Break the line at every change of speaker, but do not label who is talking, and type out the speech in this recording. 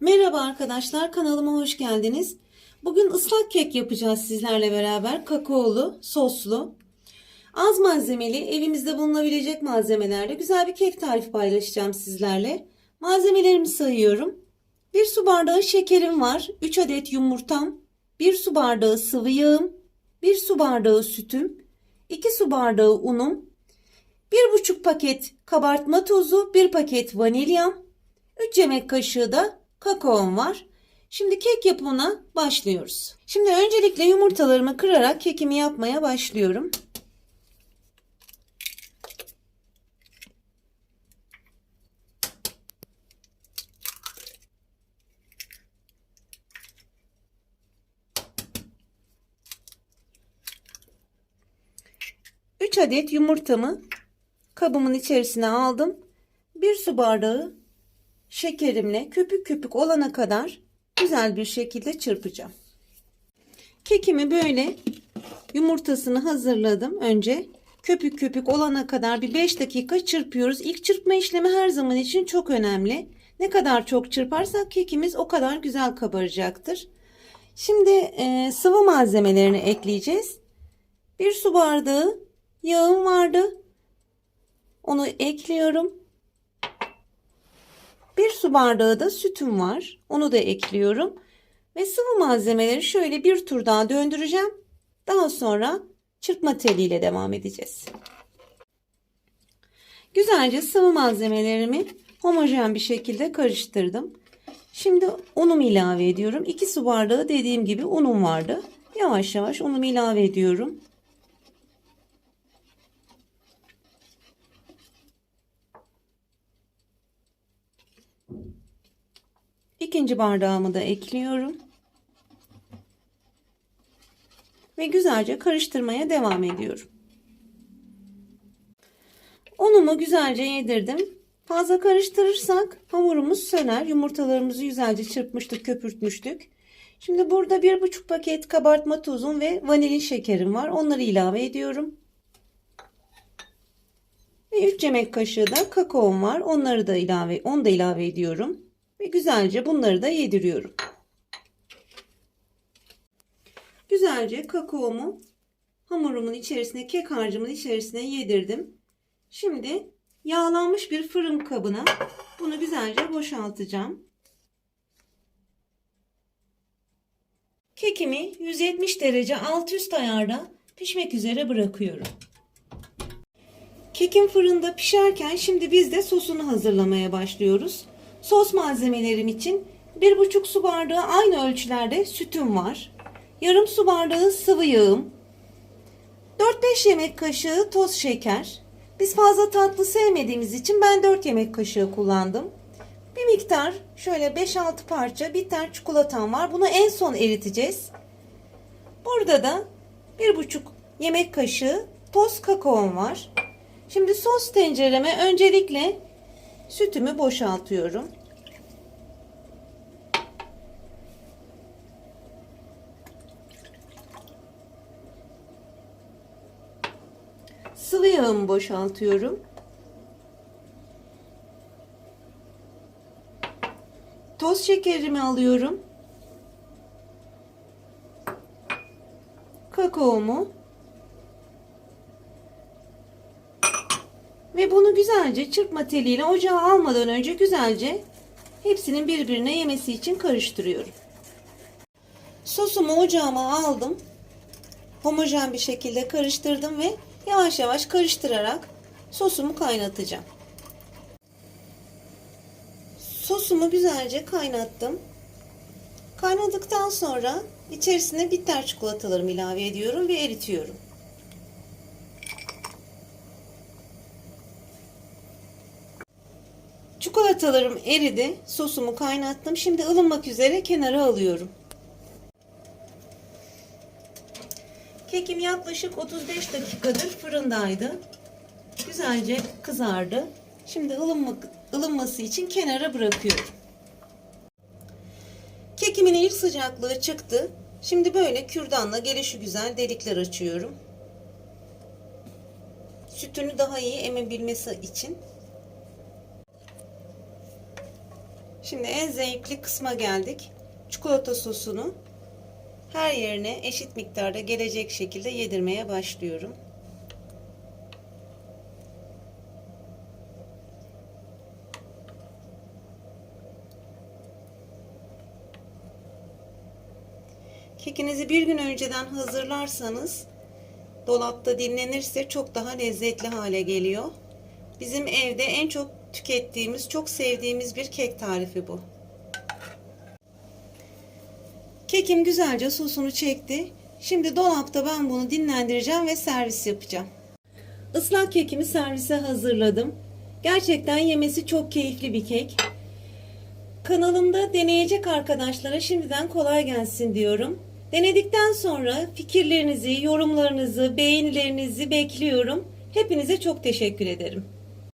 Merhaba arkadaşlar kanalıma hoş geldiniz. Bugün ıslak kek yapacağız sizlerle beraber. Kakaolu, soslu. Az malzemeli, evimizde bulunabilecek malzemelerle güzel bir kek tarifi paylaşacağım sizlerle. Malzemelerimi sayıyorum. 1 su bardağı şekerim var. 3 adet yumurtam. 1 su bardağı sıvı yağım. 1 su bardağı sütüm. 2 su bardağı unum. 1,5 paket kabartma tozu. 1 paket vanilyam. 3 yemek kaşığı da kakaom var. Şimdi kek yapımına başlıyoruz. Şimdi öncelikle yumurtalarımı kırarak kekimi yapmaya başlıyorum. Adet yumurtamı kabımın içerisine aldım. Bir su bardağı şekerimle köpük köpük olana kadar güzel bir şekilde çırpacağım. Kekimi böyle yumurtasını hazırladım önce. Köpük köpük olana kadar bir 5 dakika çırpıyoruz. İlk çırpma işlemi her zaman için çok önemli. Ne kadar çok çırparsak kekimiz o kadar güzel kabaracaktır. Şimdi e, sıvı malzemelerini ekleyeceğiz. Bir su bardağı yağım vardı. Onu ekliyorum. Bir su bardağı da sütüm var. Onu da ekliyorum. Ve sıvı malzemeleri şöyle bir tur daha döndüreceğim. Daha sonra çırpma teliyle devam edeceğiz. Güzelce sıvı malzemelerimi homojen bir şekilde karıştırdım. Şimdi unumu ilave ediyorum. 2 su bardağı dediğim gibi unum vardı. Yavaş yavaş unumu ilave ediyorum. İkinci bardağımı da ekliyorum. Ve güzelce karıştırmaya devam ediyorum. Unumu güzelce yedirdim. Fazla karıştırırsak hamurumuz söner. Yumurtalarımızı güzelce çırpmıştık, köpürtmüştük. Şimdi burada bir buçuk paket kabartma tozum ve vanilin şekerim var. Onları ilave ediyorum. Ve 3 yemek kaşığı da kakaom var. Onları da ilave, onu da ilave ediyorum. Güzelce bunları da yediriyorum. Güzelce kakaomu hamurumun içerisine, kek harcımın içerisine yedirdim. Şimdi yağlanmış bir fırın kabına bunu güzelce boşaltacağım. Kekimi 170 derece alt üst ayarda pişmek üzere bırakıyorum. Kekim fırında pişerken şimdi biz de sosunu hazırlamaya başlıyoruz. Sos malzemelerim için 1,5 su bardağı aynı ölçülerde sütüm var. Yarım su bardağı sıvı yağım. 4-5 yemek kaşığı toz şeker. Biz fazla tatlı sevmediğimiz için ben 4 yemek kaşığı kullandım. Bir miktar şöyle 5-6 parça bitter çikolatam var. Bunu en son eriteceğiz. Burada da 1,5 yemek kaşığı toz kakaom var. Şimdi sos tencereme öncelikle sütümü boşaltıyorum. Sıvı yağımı boşaltıyorum. Toz şekerimi alıyorum. Kakaomu Ve bunu güzelce çırpma teliyle ocağa almadan önce güzelce hepsinin birbirine yemesi için karıştırıyorum. Sosumu ocağıma aldım. Homojen bir şekilde karıştırdım ve yavaş yavaş karıştırarak sosumu kaynatacağım. Sosumu güzelce kaynattım. Kaynadıktan sonra içerisine bitter çikolatalarımı ilave ediyorum ve eritiyorum. Çikolatalarım eridi. Sosumu kaynattım. Şimdi ılınmak üzere kenara alıyorum. Kekim yaklaşık 35 dakikadır fırındaydı. Güzelce kızardı. Şimdi ılınmak, ılınması için kenara bırakıyorum. Kekimin ilk sıcaklığı çıktı. Şimdi böyle kürdanla gelişi güzel delikler açıyorum. Sütünü daha iyi emebilmesi için Şimdi en zevkli kısma geldik. Çikolata sosunu her yerine eşit miktarda gelecek şekilde yedirmeye başlıyorum. Kekinizi bir gün önceden hazırlarsanız dolapta dinlenirse çok daha lezzetli hale geliyor. Bizim evde en çok tükettiğimiz, çok sevdiğimiz bir kek tarifi bu. Kekim güzelce sosunu çekti. Şimdi dolapta ben bunu dinlendireceğim ve servis yapacağım. Islak kekimi servise hazırladım. Gerçekten yemesi çok keyifli bir kek. Kanalımda deneyecek arkadaşlara şimdiden kolay gelsin diyorum. Denedikten sonra fikirlerinizi, yorumlarınızı, beğenilerinizi bekliyorum. Hepinize çok teşekkür ederim.